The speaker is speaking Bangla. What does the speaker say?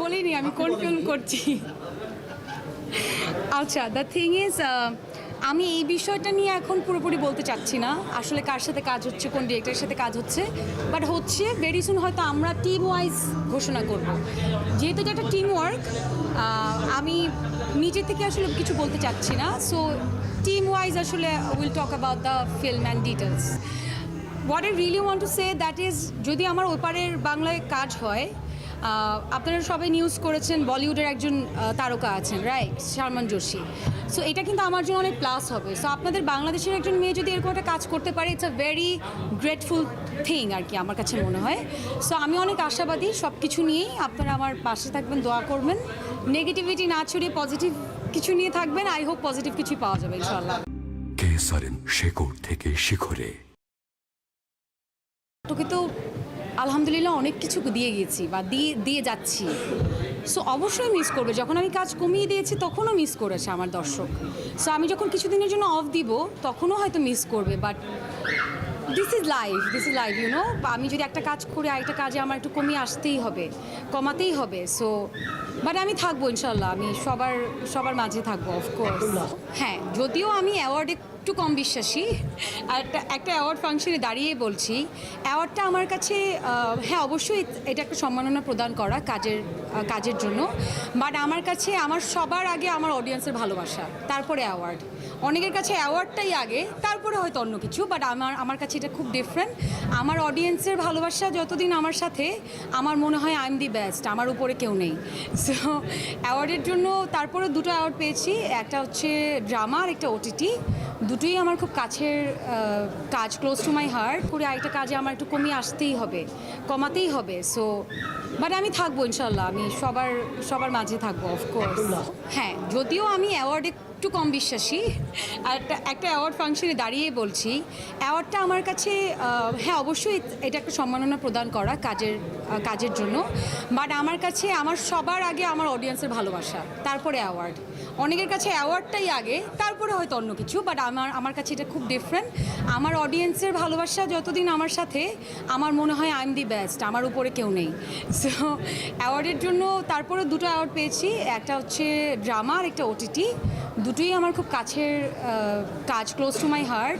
বলিনি, আমি কোন ফিল্ম করছি? আচ্ছা দ্য থিং ইজ আমি এই বিষয়টা নিয়ে এখন পুরোপুরি বলতে চাচ্ছি না, আসলে কার সাথে কাজ হচ্ছে, কোন ডিরেক্টরের সাথে কাজ হচ্ছে বাট হচ্ছে ভেরি সুন হয়তো আমরা টিম ওয়াইজ ঘোষণা করব। যেহেতু এটা একটা টিম ওয়ার্ক আমি নিজে থেকে আসলে কিছু বলতে চাচ্ছি না সো টিম ওয়াইজ আসলে will talk about the film and details what I really want to say that is যদি আমার ওপারের বাংলায় কাজ হয় আপনারা সবাই নিউজ করেছেন বলিউডের একজন তারকা আছেন রাইট শারমান যোশী সো এটা কিন্তু আমার জন্য অনেক প্লাস হবে। সো আপনাদের বাংলাদেশের একজন মেয়ে যদি এরকম একটা কাজ করতে পারে it's a very grateful thing আর কি আমার কাছে মনে হয়। সো আমি অনেক আশাবাদী সব কিছু নিয়েই আপনারা আমার পাশে থাকবেন দোয়া করবেন। নেগেটিভিটি না ছড়িয়ে পজিটিভ কিছু নিয়ে থাকবেন। আই হোপ পজিটিভ কিছুই পাওয়া যাবে ইনশাল্লাহ কেসারেন শেকড় থেকে শিখরে। তোকে তো আলহামদুলিল্লাহ অনেক কিছু দিয়ে গিয়েছি বা দিয়ে দিয়ে যাচ্ছি। সো অবশ্যই মিস করবে। যখন আমি কাজ কমিয়ে দিয়েছি, তখনও মিস করেছে আমার দর্শক। সো আমি যখন কিছুদিনের জন্য অফ দিব, তখনও হয়তো মিস করবে but this is life this is life you know আমি যদি একটা কাজ করি আরেকটা কাজে আমার একটু কমিয়ে আসতেই হবে, কমাতেই হবে সো বাট আমি থাকব ইনশাল্লাহ আমি সবার সবার মাঝে থাকব অফকোর্স হ্যাঁ যদিও আমি অ্যাওয়ার্ডে একটু কম বিশ্বাসী। আর একটা একটা অ্যাওয়ার্ড ফাংশনে দাঁড়িয়ে বলছি অ্যাওয়ার্ডটা আমার কাছে হ্যাঁ অবশ্যই এটা একটা সম্মাননা প্রদান করা কাজের কাজের জন্য। বাট আমার কাছে, আমার সবার আগে আমার অডিয়েন্সের ভালোবাসা, তারপরে অ্যাওয়ার্ড অনেকের কাছে অ্যাওয়ার্ডটাই আগে, তারপরে হয়তো অন্য কিছু বাট আমার আমার কাছে এটা খুব ডিফারেন্ট আমার অডিয়েন্সের ভালোবাসা যতদিন আমার সাথে, আমার মনে হয় আই এম দি বেস্ট আমার উপরে কেউ নেই। সো অ্যাওয়ার্ডের জন্য তারপরে দুটো অ্যাওয়ার্ড পেয়েছি, একটা হচ্ছে ড্রামা আর একটা ওটিটি দুটোই আমার খুব কাছের কাজ ক্লোজ টু মাই হার্ট করে আরেকটা কাজে আমার একটু কমিয়ে আসতেই হবে কমাতেই হবে। সো বাট আমি থাকব ইনশাল্লাহ আমি সবার সবার মাঝে থাকব অফকোর্স হ্যাঁ যদিও আমি অ্যাওয়ার্ডে একটু কম বিশ্বাসী আর একটা একটা অ্যাওয়ার্ড ফাংশনে দাঁড়িয়ে বলছি। অ্যাওয়ার্ডটা আমার কাছে হ্যাঁ অবশ্যই এটা একটা সম্মাননা প্রদান করা কাজের কাজের জন্য। বাট আমার কাছে আমার সবার আগে আমার অডিয়েন্সের ভালোবাসা তারপরে অ্যাওয়ার্ড অনেকের কাছে অ্যাওয়ার্ডটাই আগে তারপরে হয়তো অন্য কিছু বাট আমার আমার আমার কাছে এটা খুব ডিফারেন্ট আমার অডিয়েন্সের ভালোবাসা যতদিন আমার সাথে, আমার মনে হয় আই এম দি বেস্ট আমার উপরে কেউ নেই। সো অ্যাওয়ার্ডের জন্য তারপরে দুটো অ্যাওয়ার্ড পেয়েছি, একটা হচ্ছে ড্রামা আর একটা ওটিটি দুটোই আমার খুব কাছের কাজ ক্লোজ টু মাই হার্ট